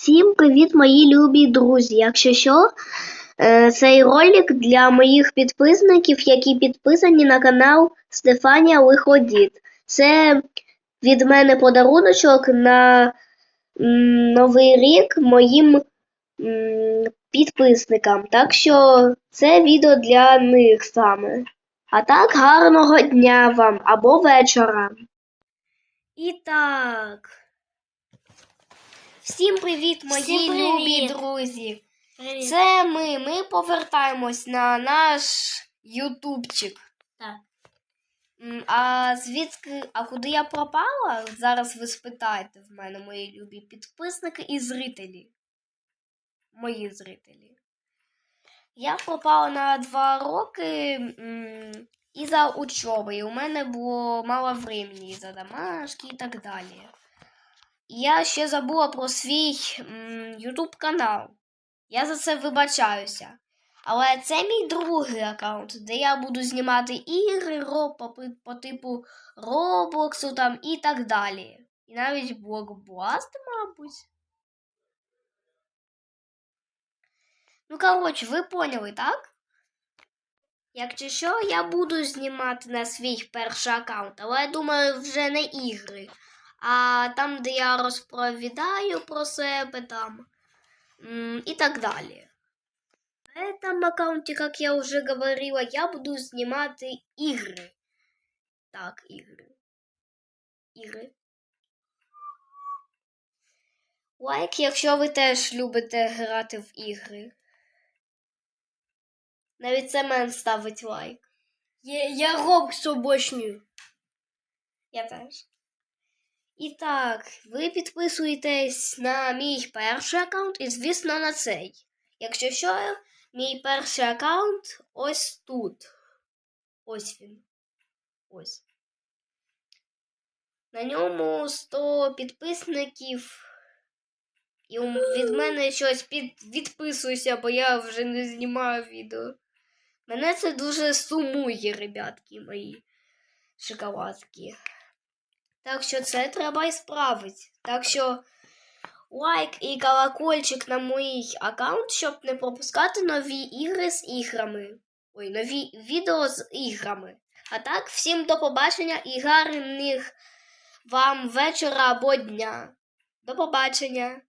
Всім привіт, мої любі друзі! Якщо що, е, цей ролик для моїх підписників, які підписані на канал Стефанія Лиходіт. Це від мене подаруночок на Новий рік моїм підписникам. Так що це відео для них саме. А так, гарного дня вам або вечора. І так. Всім привіт, мої Всім любі друзі. Привіт. Це ми. Ми повертаємось на наш ютубчик. Так. М, А звідки, а куди я пропала? Зараз ви спитаєте в мене, мої любі підписники і зрителі. Мої зрителі. Я пропала на два роки м, із-за учоби. І у мене було мало времени із-за домашки і так далі. Я ще забула про свій ютуб канал. Я за це вибачаюся. Але це мій другий аккаунт, де я буду знімати ігри ро, по, по типу Роблоксу там і так далі. І навіть блокбаст, мабуть. Ну, коротше, ви поняли, так? Якщо що, я буду знімати на свій перший аккаунт, але я думаю, вже не ігри А там, де я розповідаю про себе там м, і так далі. На этом аккаунте, как я уже говорила, я буду снимать игры. Так, игры. Игры. Лайк, якщо ви теж любите грати в ігри. Навіть Семен ставить лайк. Я, я Робкс обочнюю. Я теж. І так, ви підписуєтесь на мій перший аккаунт і, звісно, на цей. Якщо що, мій перший аккаунт ось тут. Ось він. Ось. На ньому 100 підписників. І від мене щось під... відписуйся, бо я вже не знімаю відео. Мене це дуже сумує, ребятки мої шоколадки. Так що це треба і справити. Так що лайк і колокольчик на мій аккаунт, щоб не пропускати нові ігри з іграми. Ой, нові відео з іграми. А так, всім до побачення і гарних вам вечора або дня. До побачення!